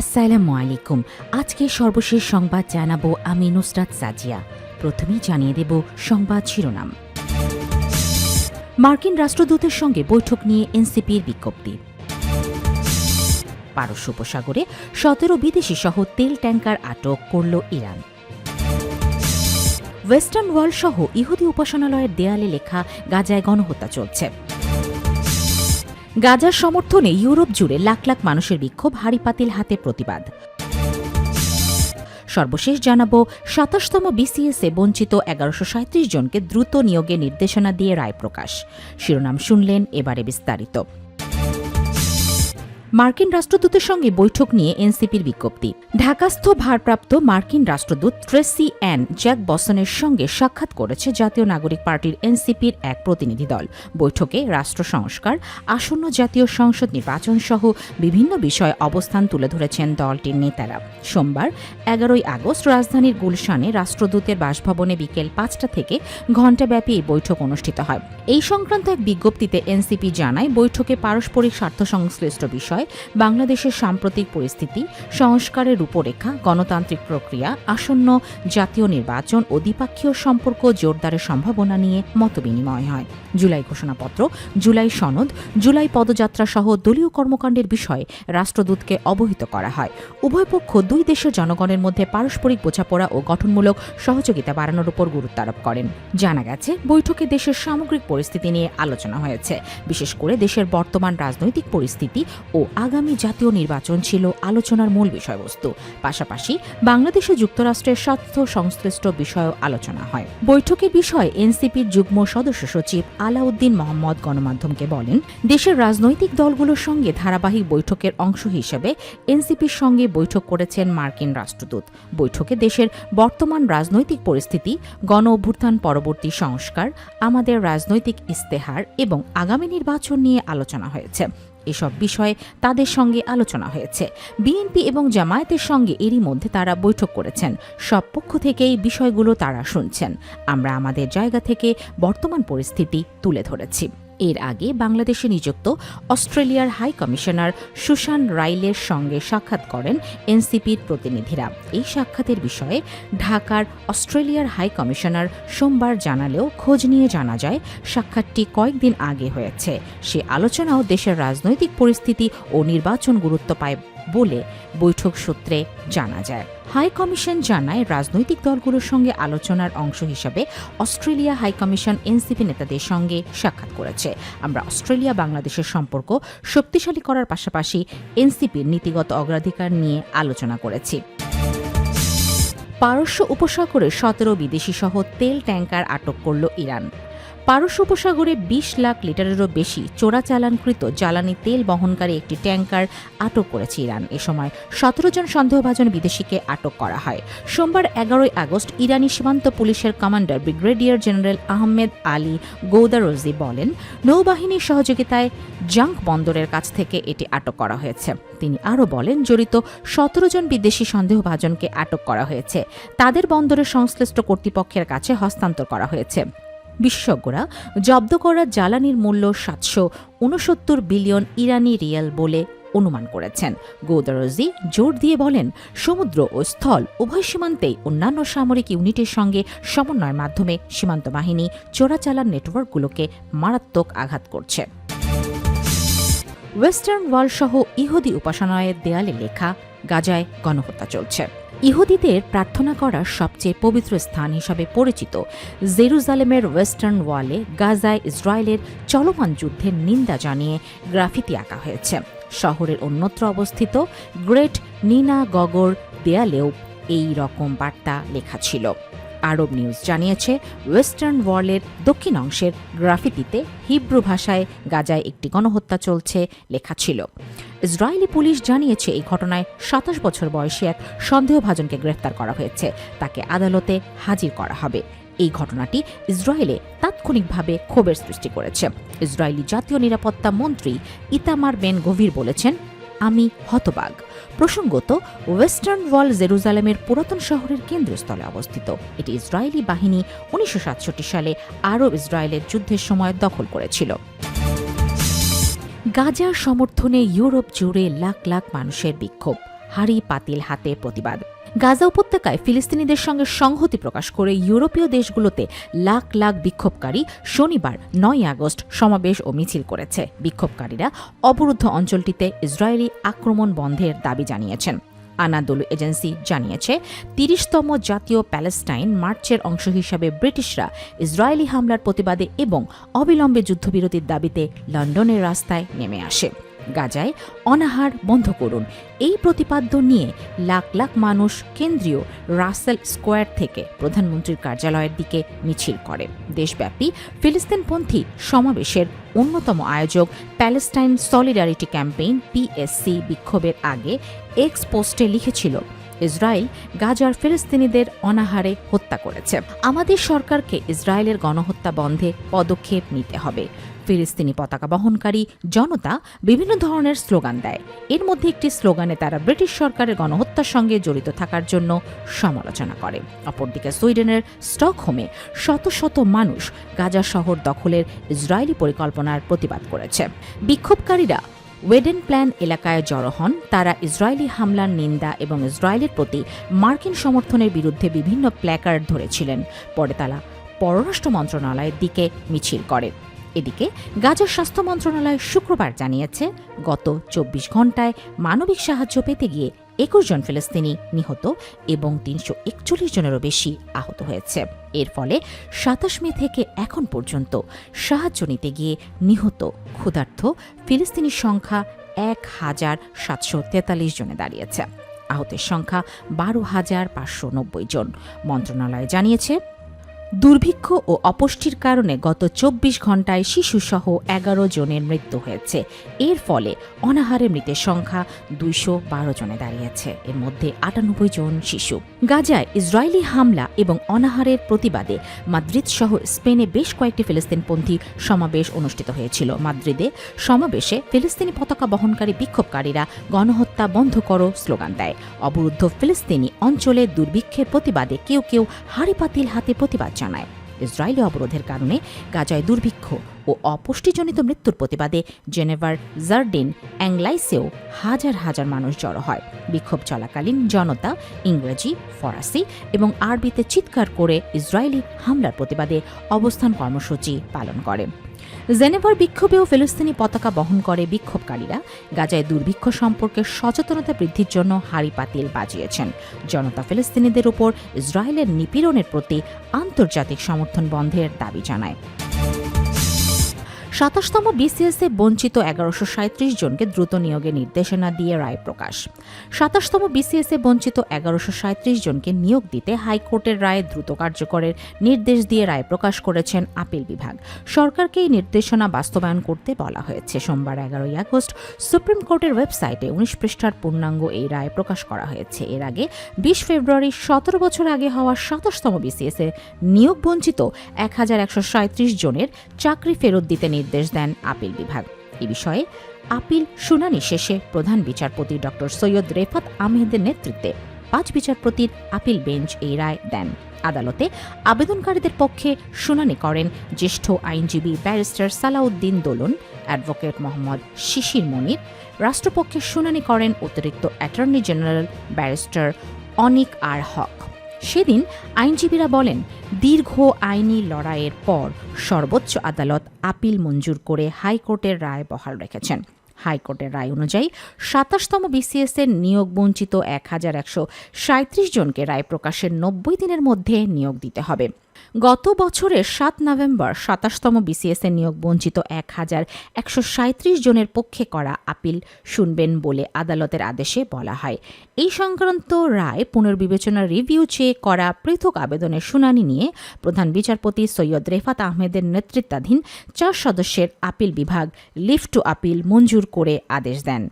আসসালামু আলাইকুম। আজকে সর্বশেষ সংবাদ জানাব আমি নুসরাত সাজিয়া। প্রথমেই জানিয়ে দেব সংবাদ শিরোনাম। মার্কিন রাষ্ট্রদূতের সঙ্গে বৈঠক নিয়ে এনসিপির বিজ্ঞপ্তি। পারস্য উপসাগরে সতেরো বিদেশি সহ তেল ট্যাঙ্কার আটক করল ইরান। ওয়েস্টার্ন ওয়ার্ল্ড সহ ইহুদি উপাসনালয়ের দেয়ালে লেখা গাজায় গণহত্যা চলছে। গাজার সমর্থনে ইউরোপ জুড়ে লাখ লাখ মানুষের বিক্ষোভ হারি পাতিল হাতে প্রতিবাদ। সর্বশেষ জানাব, সাতাশতম বিসিএসে বঞ্চিত এগারোশো জনকে দ্রুত নিয়োগে নির্দেশনা দিয়ে রায় প্রকাশ। শিরোনাম শুনলেন এবারে বিস্তারিত। মার্কিন রাষ্ট্রদূতের সঙ্গে বৈঠক নিয়ে এনসিপির বিজ্ঞপ্তি। ঢাকাস্থ ভারপ্রাপ্ত মার্কিন রাষ্ট্রদূত ট্রেসি অ্যান জ্যাক বসনের সঙ্গে সাক্ষাৎ করেছে জাতীয় নাগরিক পার্টির এনসিপির এক প্রতিনিধি দল। বৈঠকে রাষ্ট্র সংস্কার, আসন্ন জাতীয় সংসদ নির্বাচন সহ বিভিন্ন বিষয়ে অবস্থান তুলে ধরেছেন দলটির নেতারা। সোমবার, এগারোই আগস্ট রাজধানীর গুলশানে রাষ্ট্রদূতের বাসভবনে বিকেল পাঁচটা থেকে ঘণ্টাব্যাপী এই বৈঠক অনুষ্ঠিত হয়। এই সংক্রান্ত এক বিজ্ঞপ্তিতে এনসিপি জানায়, বৈঠকে পারস্পরিক স্বার্থ সংশ্লিষ্ট বিষয় বাংলাদেশের সাম্প্রতিক পরিস্থিতি, সংস্কারের রূপরেখা, গণতান্ত্রিক প্রক্রিয়া, আসন্ন জাতীয় নির্বাচন ও দ্বিপাক্ষীয় সম্পর্ক জোরদারের সম্ভাবনা নিয়ে মতবিনিময় হয়। জুলাই ঘোষণাপত্র, জুলাই সনদ, জুলাই পদযাত্রা সহ দলীয় কর্মকাণ্ডের বিষয়ে রাষ্ট্রদূতকে অবহিত করা হয়। উভয় পক্ষ দুই দেশের জনগণের মধ্যে পারস্পরিক বোঝাপড়া ও গঠনমূলক সহযোগিতা বাড়ানোর উপর গুরুত্ব আরোপ করেন। জানা গেছে, বৈঠকে দেশের সামগ্রিক পরিস্থিতি নিয়ে আলোচনা হয়েছে। বিশেষ করে দেশের বর্তমান রাজনৈতিক পরিস্থিতি ও আগামী জাতীয় নির্বাচন ছিল আলোচনার মূল বিষয়বস্তু। পাশাপাশি বাংলাদেশে যুক্তরাষ্ট্রের স্বার্থ সংশ্লিষ্ট বিষয়েও আলোচনা হয়। বৈঠকের বিষয়ে এনসিপির যুগ্ম সদস্য সচিব আলাউদ্দিন মোহাম্মদ গণমাধ্যমকে বলেন, দেশের রাজনৈতিক দলগুলোর সঙ্গে ধারাবাহিক বৈঠকের অংশ হিসেবে এনসিপির সঙ্গে বৈঠক করেছেন মার্কিন রাষ্ট্রদূত। বৈঠকে দেশের বর্তমান রাজনৈতিক পরিস্থিতি, গণ অভ্যুত্থান পরবর্তী সংস্কার, আমাদের রাজনৈতিক ইস্তেহার এবং আগামী নির্বাচন নিয়ে আলোচনা হয়েছে। এসব বিষয়ে তাদের সঙ্গে আলোচনা হয়েছে। বিএনপি এবং জামায়াতের সঙ্গে এরই মধ্যে তারা বৈঠক করেছেন। সব পক্ষ থেকেই বিষয়গুলো তারা শুনছেন। আমরা আমাদের জায়গা থেকে বর্তমান পরিস্থিতি তুলে ধরেছি। এর আগে বাংলাদেশে নিযুক্ত অস্ট্রেলিয়ার হাই কমিশনার সুশান রাইলের সঙ্গে সাক্ষাৎ করেন এনসিপির প্রতিনিধিরা। এই সাক্ষাতের বিষয়ে ঢাকার অস্ট্রেলিয়ার হাই কমিশনার সোমবার জানালেও খোঁজ নিয়ে জানা যায়, সাক্ষাৎটি কয়েকদিন আগে হয়েছে। সে আলোচনাও দেশের রাজনৈতিক পরিস্থিতি ও নির্বাচন গুরুত্ব পায়। বলে বৈঠক সূত্রে জানা যায়। হাই কমিশন জানায়, রাজনৈতিক দলগুলোর সঙ্গে আলোচনার অংশ হিসাবে অস্ট্রেলিয়া হাই কমিশন এনসিপি নেতাদের সঙ্গে সাক্ষাৎ করেছে। আমরা অস্ট্রেলিয়া বাংলাদেশের সম্পর্ক শক্তিশালী করার পাশাপাশি এনসিপির নীতিগত অগ্রাধিকার নিয়ে আলোচনা করেছি। পারস্য উপসাগরে সতেরো বিদেশি সহ তেল ট্যাঙ্কার আটক করল ইরান। পারস্য উপসাগরে বিশ লাখ লিটারেরও বেশি চোরাচালানকৃত জ্বালানি তেল বহনকারী একটি ট্যাঙ্কার আটক করেছে ইরান। এ সময় সতেরো জন সন্দেহভাজন বিদেশিকে আটক করা হয়। সোমবার এগারোই আগস্ট ইরানি সীমান্ত পুলিশের commander brigadier general Ahmed Ali Goudarzi বলেন, নৌবাহিনীর সহযোগিতায় জাঙ্ক বন্দরের কাছ থেকে এটি আটক করা হয়েছে। তিনি আরও বলেন, জড়িত সতেরো জন বিদেশি সন্দেহভাজনকে আটক করা হয়েছে। তাদের বন্দরের সংশ্লিষ্ট কর্তৃপক্ষের কাছে হস্তান্তর করা হয়েছে। বিশেষজ্ঞরা জব্দ করা জ্বালানির মূল্য সাতশো উনসত্তর বিলিয়ন ইরানি রিয়াল বলে অনুমান করেছেন। গৌদারজি জোর দিয়ে বলেন, সমুদ্র ও স্থল উভয় সীমান্তেই অন্যান্য সামরিক ইউনিটের সঙ্গে সমন্বয়ের মাধ্যমে সীমান্ত বাহিনী চোরাচালান নেটওয়ার্কগুলোকে মারাত্মক আঘাত করছে। ওয়েস্টার্ন ওয়াল সহ ইহুদি উপাসনালয়ের দেয়ালে লেখা, গাজায় গণহত্যা চলছে। ইহুদিদের প্রার্থনা করার সবচেয়ে পবিত্র স্থান হিসাবে পরিচিত জেরুজালেমের ওয়েস্টার্ন ওয়ালে গাজায় ইসরায়েলের চলমান যুদ্ধের নিন্দা জানিয়ে গ্রাফিতি আঁকা হয়েছে। শহরের অন্যত্র অবস্থিত গ্রেট নিনা গগর দেয়ালেও এই রকম বার্তা লেখা ছিল। আরব নিউজ জানিয়েছে, ওয়েস্টার্ন ওয়ার্ল্ডের দক্ষিণ অংশের গ্রাফিতিতে হিব্রু ভাষায় গাজায় একটি গণহত্যা চলছে লেখা ছিল। ইসরায়েলি পুলিশ জানিয়েছে, এই ঘটনায় সাতাশ বছর বয়সী এক সন্দেহভাজনকে গ্রেফতার করা হয়েছে। তাকে আদালতে হাজির করা হবে। এই ঘটনাটি ইসরায়েলে তাৎক্ষণিকভাবে ক্ষোভের সৃষ্টি করেছে। ইসরায়েলি জাতীয় নিরাপত্তা মন্ত্রী ইতামার বেন গভীর বলেছেন আমি হতবাগ প্রসঙ্গত, ওয়েস্টার্ন ওয়াল জেরুজালেমের পুরাতন শহরের কেন্দ্রস্থলে অবস্থিত। এটি ইসরায়েলি বাহিনী উনিশশো সাতষট্টি সালে আরব ইসরায়েলের যুদ্ধের সময় দখল করেছিল। গাজার সমর্থনে ইউরোপ জুড়ে লাখ লাখ মানুষের বিক্ষোভ। হাড়ি পাতিল হাতে প্রতিবাদ। গাজা উপত্যকায় ফিলিস্তিনিদের সঙ্গে সংহতি প্রকাশ করে ইউরোপীয় দেশগুলোতে লাখ লাখ বিক্ষোভকারী শনিবার নয় আগস্ট সমাবেশ ও মিছিল করেছে। বিক্ষোভকারীরা অবরুদ্ধ অঞ্চলটিতে ইসরায়েলি আক্রমণ বন্ধের দাবি জানিয়েছেন। আনাদোলু এজেন্সি জানিয়েছে, তিরিশতম জাতীয় প্যালেস্টাইন মার্চের অংশ হিসাবে ব্রিটিশরা ইসরায়েলি হামলার প্রতিবাদে এবং অবিলম্বে যুদ্ধবিরতির দাবিতে লন্ডনের রাস্তায় নেমে আসে। গাজায় অনাহার বন্ধ করুন। এই প্রতিপাদ্য নিয়ে লাখ লাখ মানুষ কেন্দ্রীয় রাসেল স্কোয়ার থেকে প্রধানমন্ত্রীর কার্যালয়ের দিকে মিছিল করে। দেশব্যাপী ফিলিস্তিনপন্থী সমাবেশের অন্যতম আয়োজক প্যালেস্টাইন সলিডারিটি ক্যাম্পেইন পিএসসি বিক্ষোভের আগে এক্স পোস্টে লিখেছিল, ইসরায়েল গাজার ফিলিস্তিনিদের অনাহারে হত্যা করেছে। আমাদের সরকারকে ইসরায়েলের গণহত্যা বন্ধে পদক্ষেপ নিতে হবে। ফিলিস্তিনি পতাকা বহনকারী জনতা বিভিন্ন ধরনের স্লোগান দেয়। এর মধ্যে একটি স্লোগানে তারা ব্রিটিশ সরকারের গণহত্যার সঙ্গে জড়িত থাকার জন্য সমালোচনা করে। অপরদিকে সুইডেনের স্টকহোমে শত শত মানুষ গাজা শহর দখলের ইসরায়েলি পরিকল্পনার প্রতিবাদ করেছে। বিক্ষোভকারীরা ওয়েডেন প্ল্যান এলাকায় জড়ো হন। তারা ইসরায়েলি হামলার নিন্দা এবং ইসরায়েলের প্রতি মার্কিন সমর্থনের বিরুদ্ধে বিভিন্ন প্ল্যাকার্ড ধরেছিলেন। পরে তারা পররাষ্ট্র মন্ত্রণালয়ের দিকে মিছিল করে। এদিকে গাজার স্বাস্থ্য মন্ত্রণালয় শুক্রবার জানিয়েছে, গত চব্বিশ ঘন্টায় মানবিক সাহায্য পেতে গিয়ে একুশ জন ফিলিস্তিনি নিহত এবং তিনশো একচল্লিশ জনেরও বেশি আহত হয়েছে। এর ফলে সাতাশ মে থেকে এখন পর্যন্ত সাহায্য নিতে গিয়ে নিহত ক্ষুধার্থ ফিলিস্তিনির সংখ্যা এক হাজার সাতশো তেতাল্লিশ জনে দাঁড়িয়েছে। আহতের সংখ্যা বারো হাজার পাঁচশো নব্বই জন। মন্ত্রণালয় জানিয়েছে দুর্ভিক্ষ ও অপুষ্টির কারণে গত চব্বিশ ঘন্টায় শিশুসহ এগারো জনের মৃত্যু হয়েছে। এর ফলে অনাহারে মৃতের সংখ্যা দুইশো বারো জনে দাঁড়িয়েছে। এর মধ্যে আটানব্বই জন শিশু। গাজায় ইসরায়েলি হামলা এবং অনাহারের প্রতিবাদে মাদ্রিদ সহ স্পেনে বেশ কয়েকটি ফিলিস্তিনপন্থী সমাবেশ অনুষ্ঠিত হয়েছিল। মাদ্রিদে সমাবেশে ফিলিস্তিনি পতাকা বহনকারী বিক্ষোভকারীরা গণহত্যা বন্ধ করো স্লোগান দেয়। অবরুদ্ধ ফিলিস্তিনি অঞ্চলে দুর্ভিক্ষের প্রতিবাদে কেউ কেউ হাড়ি পাতিল হাতে প্রতিবাদ জানায়। ইসরায়েলি অবরোধের কারণে গাজায় দুর্ভিক্ষ ও অপুষ্টিজনিত মৃত্যুর প্রতিবাদে জেনেভার জার্ডিন অ্যাংলাইসেও হাজার হাজার মানুষ জড়ো হয়। বিক্ষোভ চলাকালীন জনতা, ইংরেজি, ফরাসি এবং আরবিতে চিৎকার করে ইসরায়েলি হামলার প্রতিবাদে অবস্থান কর্মসূচি পালন করে। জেনেভার বিক্ষোভেও ফিলিস্তিনি পতাকা বহন করে বিক্ষোভকারীরা গাজায় দুর্ভিক্ষ সম্পর্কে সচেতনতা বৃদ্ধির জন্য হাড়ি পাতিল বাজিয়েছেন। জনতা ফিলিস্তিনিদের উপর ইসরায়েলের নিপীড়নের প্রতি আন্তর্জাতিক সমর্থন বন্ধের দাবি জানায়। সাতাশতম বিসিএসে বঞ্চিত এগারোশো সাঁত্রিশ জনকে দ্রুত নিয়োগের নির্দেশনা দিয়ে রায় প্রকাশ সাতাশতম বিসিএসে বঞ্চিত এগারোশো সাঁত্রিশ জনকে নিয়োগ দিতে হাইকোর্টের রায়ে দ্রুত কার্যকরের নির্দেশ দিয়ে রায় প্রকাশ করেছেন আপিল বিভাগ। সরকারকে এই নির্দেশনা বাস্তবায়ন করতে বলা হয়েছে। সোমবার এগারোই আগস্ট সুপ্রিম কোর্টের ওয়েবসাইটে উনিশ পৃষ্ঠার পূর্ণাঙ্গ এই রায় প্রকাশ করা হয়েছে। এর আগে বিশ ফেব্রুয়ারি সতেরো বছর আগে হওয়া সাতাশতম বিসিএসে নিয়োগ বঞ্চিত এক হাজার একশো সাঁত্রিশ জনের চাকরি ফেরত দিতে নির্দেশ দেন আপিল বিভাগ। এ বিষয়ে আপিল শুনানি শেষে প্রধান বিচারপতি ড. সৈয়দ রেফাত আহমেদের নেতৃত্বে পাঁচ বিচারপতির আপিল বেঞ্চ এই রায় দেন। আদালতে আবেদনকারীদের পক্ষে শুনানি করেন জ্যেষ্ঠ আইনজীবী ব্যারিস্টার সালাউদ্দিন দোলন, অ্যাডভোকেট মোহাম্মদ শিশির মনির, রাষ্ট্রপক্ষে শুনানি করেন অতিরিক্ত attorney general barrister Anik R Haque. সেদিন আইনজীবীরা বলেন, দীর্ঘ আইনি লড়াইয়ের পর সর্বোচ্চ আদালত আপিল মঞ্জুর করে হাইকোর্টের রায় বহাল রেখেছেন। হাইকোর্টের রায় অনুযায়ী সাতাশতম বিসিএস এর নিয়োগ বঞ্চিত এক হাজার একশো সাঁত্রিশ জনকে রায় প্রকাশের নব্বই দিনের মধ্যে নিয়োগ দিতে হবে। গত বছরের সাত নভেম্বর সাতাশতম বিসিএস এর নিয়োগ বঞ্চিত এক হাজার একশো জনের পক্ষে করা আপিল শুনবেন বলে আদালতের আদেশে বলা হয়। এই সংক্রান্ত রায় পুনর্বিবেচনা রিভিউ চেয়ে করা পৃথক আবেদনের শুনানি নিয়ে প্রধান বিচারপতি সৈয়দ রেফাত আহমেদের নেতৃত্বাধীন চার সদস্যের আপিল বিভাগ লিফট টু আপিল মঞ্জুর করে আদেশ দেন।